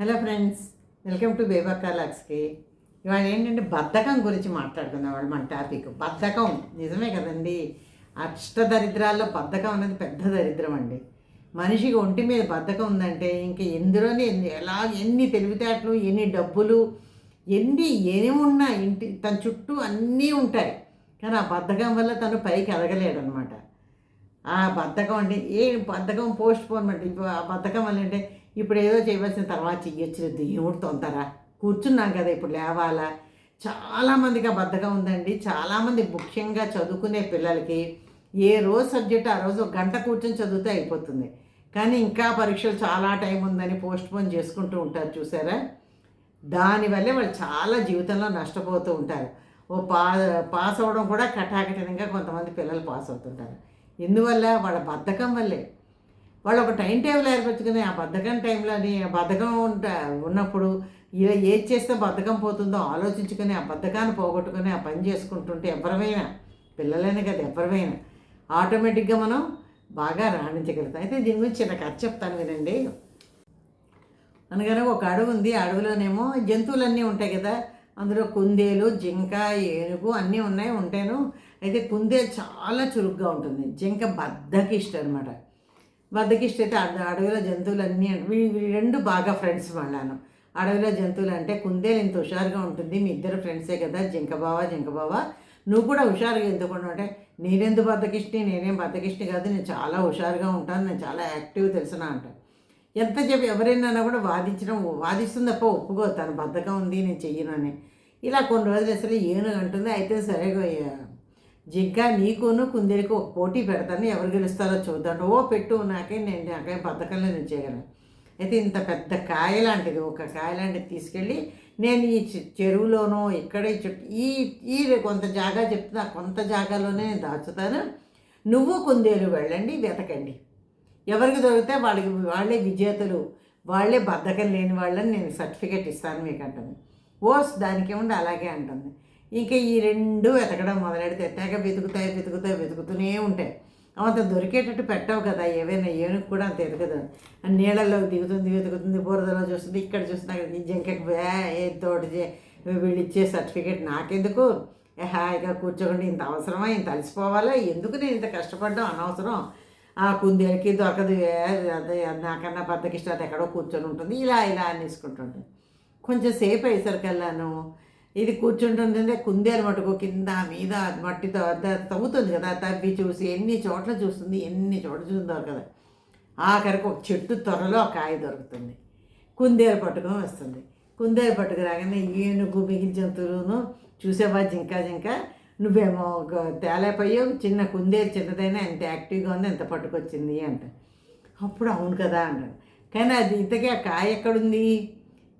Hello friends welcome to బేబర్ కాలాక్స్కి ఇవాళ ఏంటంటే బద్ధకం గురించి మాట్లాడుకుందాం వాళ్ళు మన టాపిక్. బద్ధకం నిజమే కదండి. అష్టదరిద్రాల్లో బద్ధకం అనేది పెద్ద దరిద్రం అండి. మనిషికి ఒంటి మీద బద్ధకం ఉందంటే ఇంకా ఎందులోనే ఎన్ని- ఎలా ఎన్ని తెలివితేటలు ఎన్ని డబ్బులు ఎన్ని ఏమున్నా ఇంటి తన చుట్టూ అన్నీ ఉంటాయి. కానీ ఆ బద్ధకం వల్ల తను పైకి ఎదగలేడు అనమాట ఆ బద్ధకం అంటే ఏ బద్ధకం పోస్ట్ పోన్మెంట్ ఇప్పుడు ఆ బద్ధకం వల్ల అంటే ఇప్పుడు ఏదో చేయవలసిన తర్వాత చెయ్యొచ్చు దేవుడు తొందర. కూర్చున్నాం కదా ఇప్పుడు లేవాలా? చాలామందికి ఆ ఉందండి. చాలామంది ముఖ్యంగా చదువుకునే పిల్లలకి ఏ రోజు సబ్జెక్ట్ ఆ రోజు ఒక గంట కూర్చొని చదివితే అయిపోతుంది. కానీ ఇంకా పరీక్షలు చాలా టైం ఉందని పోస్ట్ పోన్ చేసుకుంటూ ఉంటారు చూసారా? దానివల్లే వాళ్ళు చాలా జీవితంలో నష్టపోతూ ఉంటారు. ఓ పా పాస్ అవ్వడం కూడా కటాకటనంగా కొంతమంది పిల్లలు పాస్ అవుతుంటారు. ఎందువల్ల? వాళ్ళ బద్ధకం వల్లే. వాళ్ళు ఒక టైం టేబుల్ ఏర్పరచుకుని ఆ బద్ధకం టైంలోని ఆ బద్ధకం ఉంట ఉన్నప్పుడు ఇలా ఏది చేస్తే బద్ధకం పోతుందో ఆలోచించుకొని ఆ బద్ధకాన్ని పోగొట్టుకొని ఆ పని చేసుకుంటుంటే ఎవరమైనా పిల్లలైనా కదా ఎవరమైనా ఆటోమేటిక్గా మనం బాగా రాణించగలుగుతాం. అయితే దీని గురించి చిన్న కథ చెప్తాను వినండి. అనగానే ఒక అడవి ఉంది. ఆ అడవిలోనేమో జంతువులన్నీ ఉంటాయి కదా. అందులో కుందేలు జింక ఏనుగు అన్నీ ఉన్నాయి ఉంటాను అయితే కుందేలు చాలా చురుగ్గా ఉంటుంది. జింక బద్దకిష్ట అనమాట బద్దకిష్ట అయితే అడ- అడవిలో జంతువులన్నీ వీ రెండు బాగా ఫ్రెండ్స్ వాళ్ళాను. అడవిలో జంతువులు అంటే కుందేలు ఇంత హుషారుగా ఉంటుంది మీ ఇద్దరు ఫ్రెండ్సే కదా జింక బావ జింక బావ. నువ్వు కూడా హుషారుగా ఎందుకుండా అంటే నేనెందుకు బద్దకిష్టి నేనేం బద్దకిష్టి కాదు నేను చాలా హుషారుగా ఉంటాను నేను చాలా యాక్టివ్ తెలిసిన అంటాను ఎంత చెప్పి ఎవరైనా కూడా వాదించడం వాదిస్తుంది తప్ప ఒప్పుకో తను బద్ధకం ఉంది నేను చెయ్యను అని. ఇలా కొన్ని రోజులు అసలు ఏను అంటుంది అయితే సరే జిగ్గా నీకును కుందేలకు ఒక పోటీ పెడతాను. ఎవరు గెలుస్తారో చూద్దాం. ఓ పెట్టు నాకే నేను నాకే బద్దకంలో నేను చేయగలను అయితే ఇంత పెద్ద కాయ లాంటిది ఒక కాయ లాంటిది తీసుకెళ్ళి నేను ఈ చె- చెరువులోనో ఇక్కడ ఈ ఈ కొంత జాగా చెప్తున్నా కొంత జాగాలోనే నేను దాచుతాను. నువ్వు కుందేలు వెళ్ళండి వెతకండి. ఎవరికి దొరికితే వాళ్ళకి వాళ్ళే విజేతలు వాళ్ళే బద్ధకం లేని వాళ్ళని నేను సర్టిఫికేట్ ఇస్తాను మీకు అంటుంది ఓస్ దానికి ఏముంది అలాగే అంటుంది. ఇంకా ఈ రెండు వెతకడం మొదలెడితే తెగ వెతుకుతాయి వెతుకుతాయి వెతుకుతూనే ఉంటాయి. అంత దొరికేటట్టు పెట్టవు కదా ఏవైనా ఏనుగు కూడా అంత ఎదగదు. నీళ్ళలో దిగుతుంది వెతుకుతుంది బురదలో చూస్తుంది ఇక్కడ చూస్తుంది అక్కడ జంకకి వే ఏ తోటి చే- వీళ్ళు ఇచ్చే సర్టిఫికేట్ నాకెందుకు? హాయిగా కూర్చోకుండా ఇంత అవసరమా? ఇంత అలసిపోవాలా? ఎందుకు నేను ఇంత కష్టపడ్డం అనవసరం? ఆ కుందేలకి దొరకదు అదే నాకన్నా బద్దకిష్ట అది ఎక్కడో కూర్చొని ఉంటుంది. ఇలా ఇలా అనేసుకుంటుంటుంది. కొంచెం సేపు అయ్యేసరికల్లాను ఇది కూర్చుంటుంటే కుందేలు మటుకు కింద మీద మట్టితో తవ్వుతుంది కదా తవ్వి చూసి ఎన్ని చోట్ల చూస్తుంది ఎన్ని చోట్ల చూస్తుందో కదా. ఆఖరికి ఒక చెట్టు త్వరలో ఒక కాయ దొరుకుతుంది. కుందేలు పట్టుకొని వస్తుంది. కుందేలు పట్టుకురాగానే ఏనుగు మిగిలిన జంతువులను చూసేవా? జింక జింక. నువ్వేమో ఒక తేలేపోయావు చిన్న కుందేలు చిన్నదైనా ఎంత యాక్టివ్గా ఉంది ఎంత పట్టుకొచ్చింది అంట. అప్పుడు అవును కదా అంటాడు. కానీ అది ఇంతకీ ఆ కాయ ఎక్కడుంది?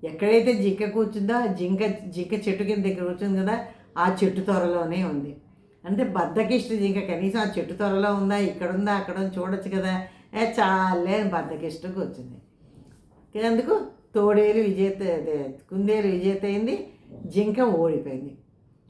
ఎక్కడైతే జింక కూర్చుందో ఆ జింక జింక చెట్టు కింద దగ్గర కూర్చుంది కదా ఆ చెట్టు త్వరలోనే ఉంది. అంటే బద్దకిష్ట జింక కనీసం ఆ చెట్టు త్వరలో ఉందా ఇక్కడ ఉందా అక్కడ చూడొచ్చు కదా. ఏ చాలే అని బద్దకిష్ట కూర్చుంది. అందుకు తోడేలు విజేత అదే కుందేలు విజేత అయింది జింక ఓడిపోయింది.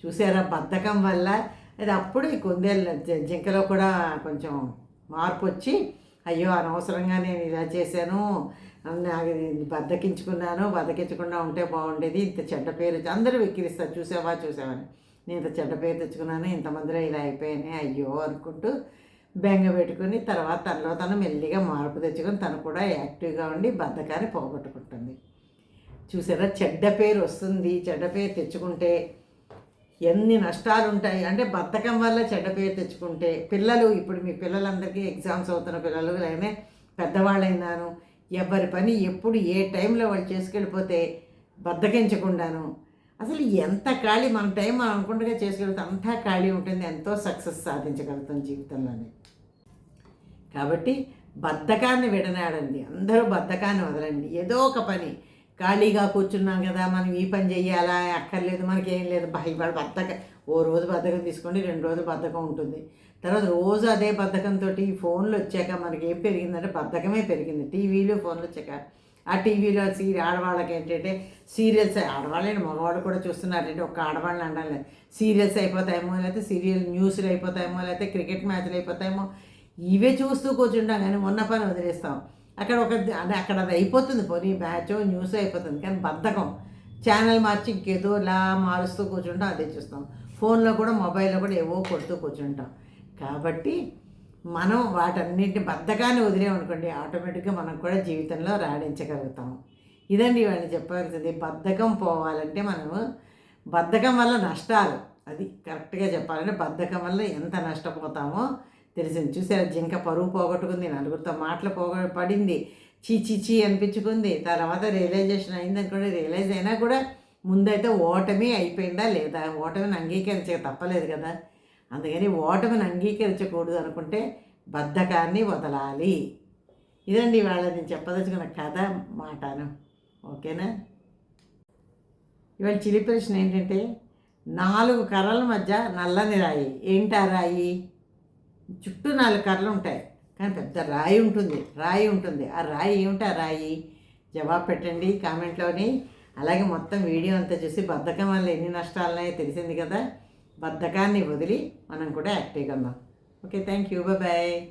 చూసారా బద్ధకం వల్ల? అది అప్పుడు ఈ కుందేలు జ- జింకలో కూడా కొంచెం మార్పు వచ్చి అయ్యో అనవసరంగా నేను ఇలా చేశాను నాకు బద్దకించుకున్నాను బద్దకించకుండా ఉంటే బాగుండేది ఇంత చెడ్డ పేరు అందరూ వెక్కిరిస్తారు చూసావా చూసావని నేను ఇంత చెడ్డ పేరు తెచ్చుకున్నాను ఇంతమందిలో ఇలా అయిపోయానే అయ్యో అనుకుంటూ బెంగ పెట్టుకుని తర్వాత తనలో తను మెల్లిగా మార్పు తెచ్చుకొని తను కూడా యాక్టివ్గా ఉండి బద్ధకాన్ని పోగొట్టుకుంటుంది. చూసారా చెడ్డ పేరు వస్తుంది చెడ్డ పేరు తెచ్చుకుంటే ఎన్ని నష్టాలు ఉంటాయి. అంటే బద్ధకం వల్ల చెడ్డ పేరు తెచ్చుకుంటే పిల్లలు ఇప్పుడు మీ పిల్లలందరికీ ఎగ్జామ్స్ అవుతున్న పిల్లలు అయినా పెద్దవాళ్ళైనాను ఎవరి పని ఎప్పుడు ఏ టైంలో వాళ్ళు చేసుకెళ్ళిపోతే బద్దకించకుండాను. అసలు ఎంత ఖాళీ మన టైం మనం అనుకుంటుగా చేసుకెళ్తే అంతా ఖాళీ ఉంటుంది ఎంతో సక్సెస్ సాధించగలుగుతాం జీవితంలోనే. కాబట్టి బద్ధకాన్ని విడనాడండి అందరూ బద్ధకాన్ని వదలండి. ఏదో ఒక పని ఖాళీగా కూర్చున్నాం కదా మనం ఈ పని చెయ్యాలా? అక్కర్లేదు మనకి ఏం లేదు. భయపడ ఇవాళ బద్ధక. ఓ రోజు బద్ధకం తీసుకోండి రెండు రోజులు బద్ధకం ఉంటుంది. తర్వాత రోజు అదే బద్ధకంతో ఈ ఫోన్లు వచ్చాక మనకి ఏం పెరిగిందంటే బద్ధకమే పెరిగింది. టీవీలు ఫోన్లు వచ్చాక. ఆ టీవీలో సీరియల్ ఆడవాళ్ళకి ఏంటంటే సీరియల్స్ ఆడవాళ్ళని మగవాళ్ళు కూడా చూస్తున్నారంటే ఒక ఆడవాళ్ళని అండాలి సీరియల్స్ అయిపోతాయేమో లేకపోతే సీరియల్ న్యూస్లు అయిపోతాయేమో లేకపోతే క్రికెట్ మ్యాచ్లు అయిపోతాయేమో ఇవే చూస్తూ కూర్చుంటాం. కానీ ఉన్న పని వదిలేస్తాం. అక్కడ ఒక అంటే అక్కడ అది అయిపోతుంది పోనీ బ్యాచ్ న్యూస్ అయిపోతుంది కానీ బద్ధకం. ఛానల్ మార్చి ఇంకేదో ఇలా మారుస్తూ కూర్చుంటాం అదే చూస్తాం. ఫోన్లో కూడా మొబైల్లో కూడా ఏవో కొడుతూ కూర్చుంటాం. కాబట్టి మనం వాటన్నిటిని బద్ధకాన్ని వదిలేమనుకోండి ఆటోమేటిక్గా మనం కూడా జీవితంలో రాణించగలుగుతాం ఇదండి ఇవన్నీ చెప్పాల్సింది. బద్ధకం పోవాలంటే మనము బద్ధకం వల్ల నష్టాలు అది కరెక్ట్గా చెప్పాలంటే బద్ధకం వల్ల ఎంత నష్టపోతామో తెలిసింది. చూసారా? జింక పరువు పోగొట్టుకుంది. నలుగురితో మాటలు పోగ పడింది. చీ చీ చీ అనిపించుకుంది. తర్వాత రియలైజేషన్ అయింది అనుకోండి రియలైజ్ అయినా కూడా ముందైతే ఓటమి అయిపోయిందా లేదా? ఓటమిని అంగీకరించక తప్పలేదు కదా? అందుకని ఓటమిని అంగీకరించకూడదు అనుకుంటే బద్ధకాన్ని వదలాలి. ఇదండి ఇవాళ నేను చెప్పదలుచుకున్న కథ మాటను ఓకేనా? ఇవాళ చిలి ప్రశ్న ఏంటంటే నాలుగు కర్రల మధ్య నల్లని రాయి. ఏంటి రాయి? చుట్టూ నాలుగు కర్రలు ఉంటాయి. కానీ పెద్ద రాయి ఉంటుంది. రాయి ఉంటుంది. ఆ రాయి ఏమిటి? ఆ రాయి. జవాబు పెట్టండి కామెంట్లోని. అలాగే మొత్తం వీడియో అంతా చూసి బద్ధకం వల్ల ఎన్ని నష్టాలున్నాయో తెలిసింది కదా? బద్ధకాన్ని వదిలి మనం కూడా యాక్టివ్గా ఉన్నాం ఓకే థ్యాంక్ యూ. బాయ్.